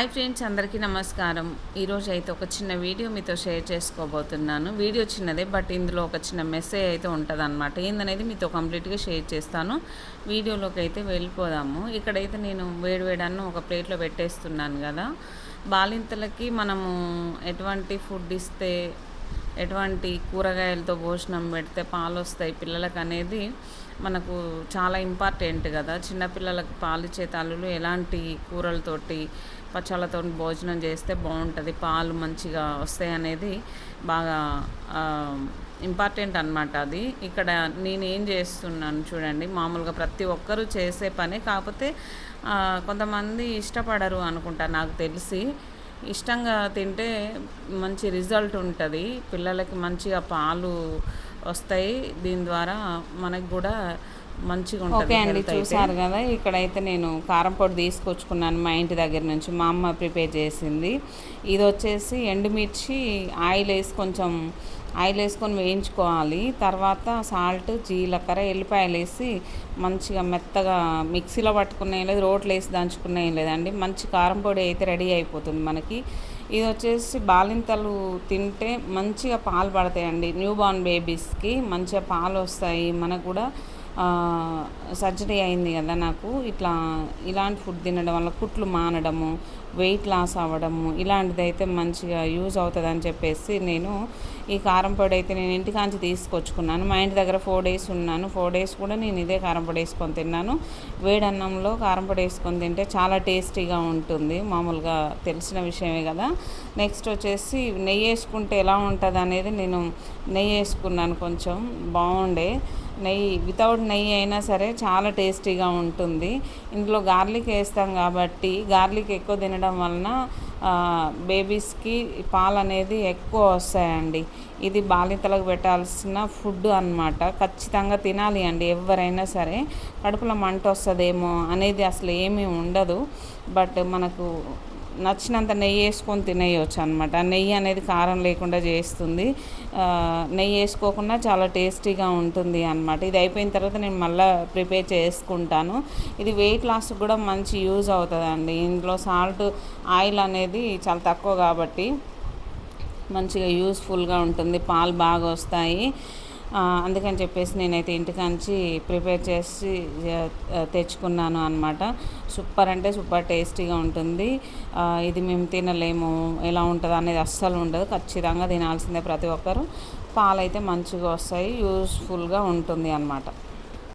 Hi friends అందరికీ నమస్కారం. ఈరోజు అయితే ఒక చిన్న వీడియో మీతో షేర్ చేసుకోబోతున్నాను. వీడియో చిన్నదే బట్ ఇందులో ఒక చిన్న మెసేజ్ అయితే ఉంటుంది అనమాట ఏందనేది మీతో కంప్లీట్గా షేర్ చేస్తాను. వీడియోలోకి అయితే వెళ్ళిపోదాము. ఇక్కడైతే నేను వేడి వేడాన్ని ఒక ప్లేట్లో పెట్టేస్తున్నాను కదా. బాలింతలకి మనము ఎటువంటి ఫుడ్ ఇస్తే ఎటువంటి కూరగాయలతో భోజనం పెడితే పాలు వస్తాయి పిల్లలకు అనేది మనకు చాలా ఇంపార్టెంట్ కదా. చిన్నపిల్లలకు పాలిచ్చే తల్లులు ఎలాంటి కూరలతోటి పచ్చళ్ళతో భోజనం చేస్తే బాగుంటుంది పాలు మంచిగా వస్తాయి అనేది బాగా ఇంపార్టెంట్ అనమాట అది. ఇక్కడ నేను ఏం చేస్తున్నాను చూడండి మామూలుగా ప్రతి ఒక్కరూ చేసే పని కాకపోతే కొంతమంది ఇష్టపడరు అనుకుంటా నాకు తెలిసి. ఇష్టంగా తింటే మంచి రిజల్ట్ ఉంటుంది. పిల్లలకి మంచిగా పాలు వస్తాయి. దీని ద్వారా మనకు కూడా మంచిగా ఉంటుంది ఓకే అండి చూసారు కదా ఇక్కడైతే నేను కారం పొడి తీసుకొచ్చుకున్నాను మా ఇంటి దగ్గర నుంచి. మా అమ్మ ప్రిపేర్ చేసింది. ఇది వచ్చేసి ఎండుమిర్చి ఆయిల్ వేసి కొంచెం ఆయిల్ వేసుకొని వేయించుకోవాలి. తర్వాత సాల్ట్ జీలకర్ర ఎల్లిపాయలు వేసి మంచిగా మెత్తగా మిక్సీలో పట్టుకునే లేదు రోట్లు వేసి దంచుకునే లేదండి. మంచి కారం పొడి అయితే రెడీ అయిపోతుంది మనకి. ఇది వచ్చేసి బాలింతలు తింటే మంచిగా పాలు పడతాయండి. న్యూ బార్న్ బేబీస్కి మంచిగా పాలు వస్తాయి. మనకు కూడా సర్జరీ అయింది కదా నాకు. ఇట్లా ఇలాంటి ఫుడ్ తినడం వల్ల కుట్లు మానడము వెయిట్ లాస్ అవ్వడము ఇలాంటిది అయితే మంచిగా యూజ్ అవుతుంది అని చెప్పేసి నేను ఈ కారం పొడి అయితే నేను ఇంటికాంచి తీసుకొచ్చుకున్నాను. మా ఇంటి దగ్గర ఫోర్ డేస్ ఉన్నాను. ఫోర్ డేస్ కూడా నేను ఇదే కారం పొడి వేసుకొని తిన్నాను. వేడన్నంలో కారం పొడి వేసుకొని తింటే చాలా టేస్టీగా ఉంటుంది. మామూలుగా తెలిసిన విషయమే కదా. నెక్స్ట్ వచ్చేసి నెయ్యి వేసుకుంటే ఎలా ఉంటుంది అనేది నేను నెయ్యి వేసుకున్నాను కొంచెం. బాగుండే. నెయ్యి వితౌట్ నెయ్యి అయినా సరే చాలా టేస్టీగా ఉంటుంది. ఇందులో గార్లిక్ వేస్తాం కాబట్టి గార్లిక్ ఎక్కువ తినడం వలన బేబీస్కి పాలు అనేది ఎక్కువ వస్తాయండి. ఇది బాలింతలకు పెట్టాల్సిన ఫుడ్ అనమాట ఖచ్చితంగా తినాలి అండి ఎవరైనా సరే. కడుపులో మంట వస్తుందేమో అనేది అసలు ఏమీ ఉండదు. బట్ మనకు నచ్చినంత నెయ్యి వేసుకొని తినేయచ్చు అనమాట నెయ్యి అనేది కారం లేకుండా చేస్తుంది. నెయ్యి వేసుకోకుండా చాలా టేస్టీగా ఉంటుంది అనమాట ఇది అయిపోయిన తర్వాత నేను మళ్ళీ ప్రిపేర్ చేసుకుంటాను. ఇది వెయిట్ లాస్ కూడా మంచి యూజ్ అవుతుందండి. ఇందులో సాల్ట్ ఆయిల్ అనేది చాలా తక్కువ కాబట్టి మంచిగా యూస్ఫుల్గా ఉంటుంది. పాలు బాగా వస్తాయి. అందుకని చెప్పేసి నేనైతే ఇంటికాంచి ప్రిపేర్ చేసి తెచ్చుకున్నాను అనమాట సూపర్ అంటే సూపర్ టేస్టీగా ఉంటుంది. ఇది మేము తినలేము ఎలా ఉంటుంది అనేది అస్సలు ఉండదు. ఖచ్చితంగా తినాల్సిందే ప్రతి ఒక్కరు. పాలైతే మంచిగా వస్తాయి యూస్ఫుల్గా ఉంటుంది అనమాట